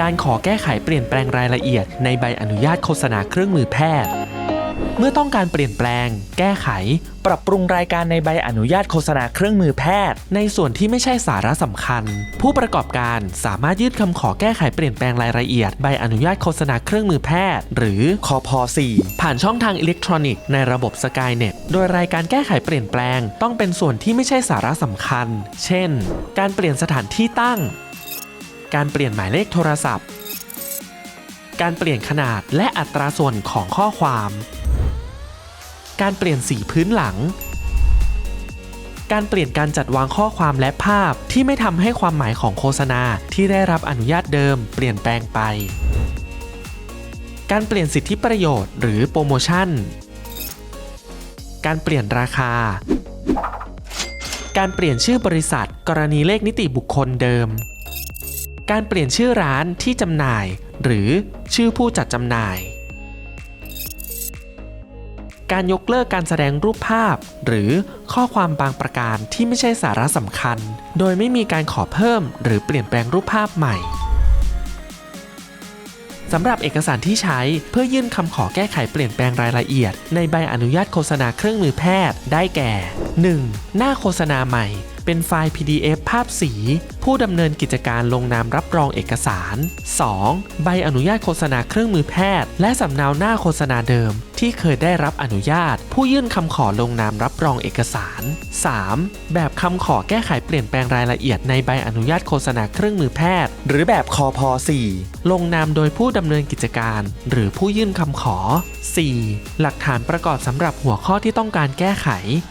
การขอแก้ไขเปลี่ยนแปลงรายละเอียดในใบอนุญาตโฆษณาเครื่องมือแพทย์ เมื่อต้องการเปลี่ยนแปลง แก้ไข ปรับปรุงรายการในใบอนุญาตโฆษณาเครื่องมือแพทย์ ในส่วนที่ไม่ใช่สาระสำคัญ ผู้ประกอบการสามารถยื่นคำขอแก้ไขเปลี่ยนแปลงรายละเอียดใบอนุญาตโฆษณาเครื่องมือแพทย์ หรือคอพ4ผ่านช่องทางอิเล็กทรอนิกส์ในระบบ Skynet โดยรายการแก้ไขเปลี่ยนแปลง ต้องเป็นส่วนที่ไม่ใช่สาระสำคัญ เช่น การเปลี่ยนสถานที่ตั้ง การเปลี่ยนหมายเลขโทรศัพท์ การเปลี่ยนขนาดและอัตราส่วนของข้อความ การเปลี่ยนสีพื้นหลัง การเปลี่ยนการจัดวางข้อความและภาพที่ไม่ทำให้ความหมายของโฆษณาที่ได้รับอนุญาตเดิม เปลี่ยนแปลงไป การเปลี่ยนสิทธิประโยชน์ หรือโปรโมชั่น การเปลี่ยนราคาการเปลี่ยนชื่อบริษัท กรณีเลขนิติบุคคลเดิม การเปลี่ยนชื่อร้านที่จำหน่าย หรือชื่อผู้จัดจำหน่าย การยกเลิกการแสดงรูปภาพ หรือข้อความบางประการที่ไม่ใช่สาระสำคัญ โดยไม่มีการขอเพิ่ม หรือเปลี่ยนแปลงรูปภาพใหม่สำหรับเอกสารที่ใช้เพื่อยื่นคำขอแก้ไขเปลี่ยนแปลงรายละเอียด ในใบอนุญาตโฆษณาเครื่องมือแพทย์ได้แก่ 1. หน้าโฆษณาใหม่ เป็นไฟล์ PDF ภาพสี ผู้ดำเนินกิจการลงนามรับรองเอกสาร 2. ใบอนุญาตโฆษณาเครื่องมือแพทย์ และสำเนาหน้าโฆษณาเดิม ที่เคยได้รับอนุญาต ผู้ยื่นคำขอลงนามรับรองเอกสาร 3. แบบคำขอแก้ไขเปลี่ยนแปลงรายละเอียดในใบอนุญาตโฆษณาเครื่องมือแพทย์ หรือแบบคอพ4ลงนามโดยผู้ดำเนินกิจการ หรือผู้ยื่นคำขอ 4. หลักฐานประกอบสำหรับหัวข้อที่ต้องการแก้ไข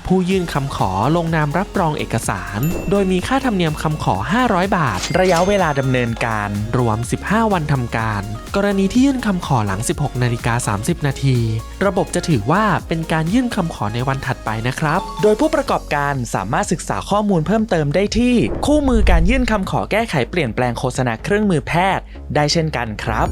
ผู้ยื่นคำขอลงนามรับรองเอกสาร โดยมีค่าธรรมเนียมคำขอ 500 บาท ระยะเวลาดำเนินการ รวม 15 วันทำการ กรณีที่ยื่นคำขอหลัง 16 นาฬิกา 30 นาที ระบบจะถือว่าเป็นการยื่นคำขอในวันถัดไปนะครับ โดยผู้ประกอบการสามารถศึกษาข้อมูลเพิ่มเติมได้ที่ คู่มือการยื่นคำขอแก้ไขเปลี่ยนแปลงโฆษณาเครื่องมือแพทย์ ได้เช่นกันครับ